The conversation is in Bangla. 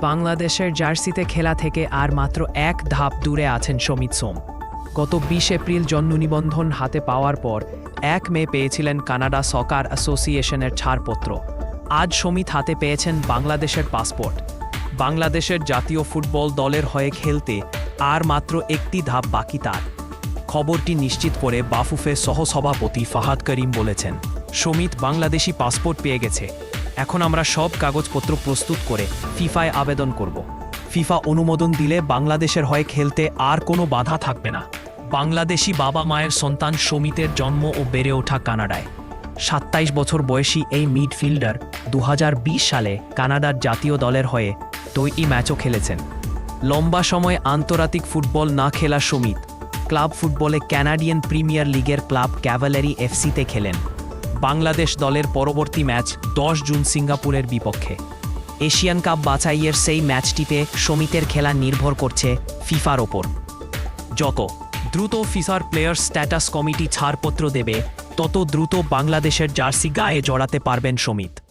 বাংলাদেশের জার্সিতে খেলা থেকে আর মাত্র এক ধাপ দূরে আছেন সমিত সোম। গত বিশ এপ্রিল জন্ম নিবন্ধন হাতে পাওয়ার পর এক মে পেয়েছিলেন কানাডা সকার অ্যাসোসিয়েশনের ছাড়পত্র। আজ সমিত হাতে পেয়েছেন বাংলাদেশের পাসপোর্ট। বাংলাদেশের জাতীয় ফুটবল দলের হয়ে খেলতে আর মাত্র একটি ধাপ বাকি তার। খবরটি নিশ্চিত করে বাফুফে সহসভাপতি ফাহাদ করিম বলেছেন, সমিত বাংলাদেশি পাসপোর্ট পেয়ে গেছে। এখন আমরা সব কাগজপত্র প্রস্তুত করে ফিফায় আবেদন করব। ফিফা অনুমোদন দিলে বাংলাদেশের হয়ে খেলতে আর কোনো বাধা থাকবে না। বাংলাদেশি বাবা মায়ের সন্তান সমিতের জন্ম ও বেড়ে ওঠা কানাডায়। সাতাইশ বছর বয়সী এই মিডফিল্ডার দু হাজার বিশ সালে কানাডার জাতীয় দলের হয়ে দুইটি ম্যাচও খেলেছেন। লম্বা সময় আন্তর্জাতিক ফুটবল না খেলা সমিত। ক্লাব ফুটবলে ক্যানাডিয়ান প্রিমিয়ার লিগের ক্লাব ক্যাভালারি এফসিতে খেলেন। বাংলাদেশ দলের পরবর্তী ম্যাচ দশ জুন সিঙ্গাপুরের বিপক্ষে। এশিয়ান কাপ বাছাইয়ের সেই ম্যাচটিতে সমিতের খেলা নির্ভর করছে ফিফার ওপর। যত দ্রুত ফিফার প্লেয়ার স্ট্যাটাস কমিটি ছাড়পত্র দেবে, তত দ্রুত বাংলাদেশের জার্সি গায়ে জড়াতে পারবেন সমিত।